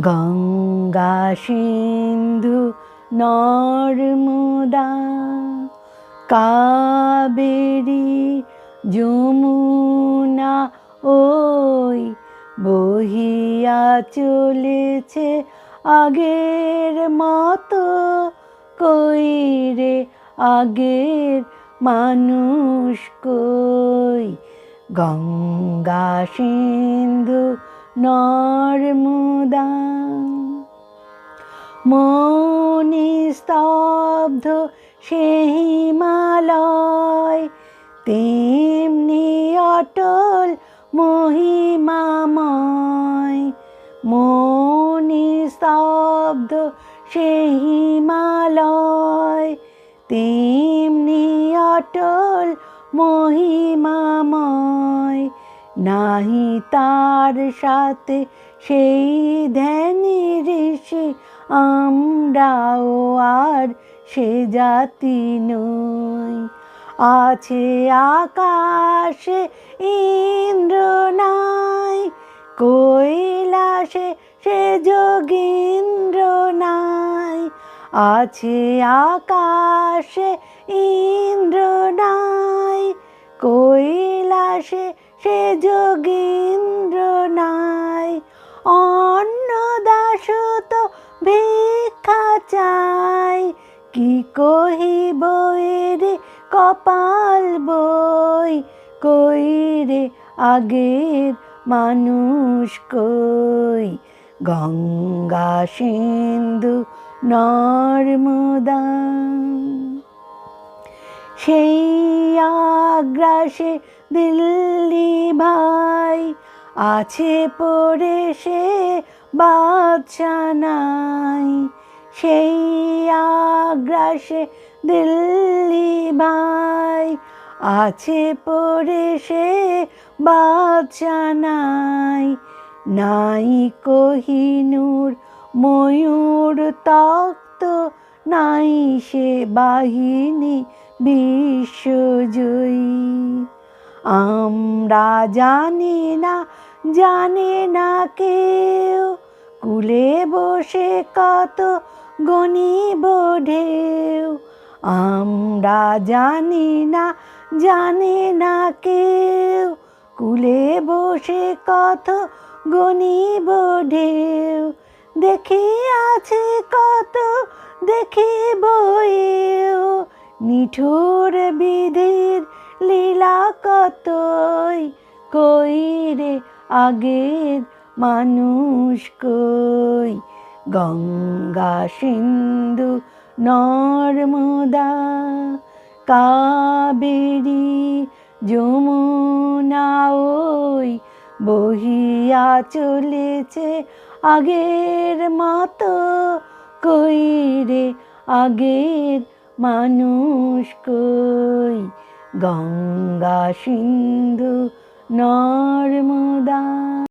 গঙ্গা সিন্ধু নর্মদা, কাবেরী যমুনা, ওই বহিয়া চলেছে আগের মতো কই রে আগের মানুষ কই? গঙ্গা সিন্ধু নর্মদা মনি স্তব্ধ সে হিমালয় তেমনি অটল মহিমাময়। মনি স্তব্ধ সে হিমালয় তেমনি অটল মহিমাময়। নাহি তার সাথে সেই ধ্যানী ঋষি আমরাও আর সে জাতি নই। আছে আকাশে ইন্দ্র নাই, কৈলাসে সে যোগীন্দ্র নাই। আছে আকাশে ইন্দ্র নাই, কৈলাসে সে যোগীন্দ্র নাই। দাস তো ভিক্ষা চাই। কি কহিব রে কপাল বই? কই রে আগের মানুষ কই? গঙ্গা সিন্ধু নর্মদা। সেই আগ্রাসে দিল্লি ভাই, আছে পড়ে সে বাদশা নাই। সেই আগ্রাসে দিল্লি ভাই, আছে পড়ে সে বাদশা নাই। নাই কহিনুর ময়ূর তক্ত, নাই সে বাহিনী বিশ্বজয়ী। আমরা জানি না, জানে না কেউ। কুলে বসে কত গণিব ঢেউ। আমরা জানি না, জানে না কেউ। কুলে বসে কত গণিব ঢেউ। দেখি আছে কত, দেখি বইও নিঠুর বিধির লীলা কতই কই রে আগের মানুষ কই? গঙ্গা, সিন্ধু, নর্মদা, কাবেরী, যমুনা ওই বহিয়া চলেছে আগের মতো কই রে আগের মানুষ কই? গঙ্গা সিন্ধু নর্মদা।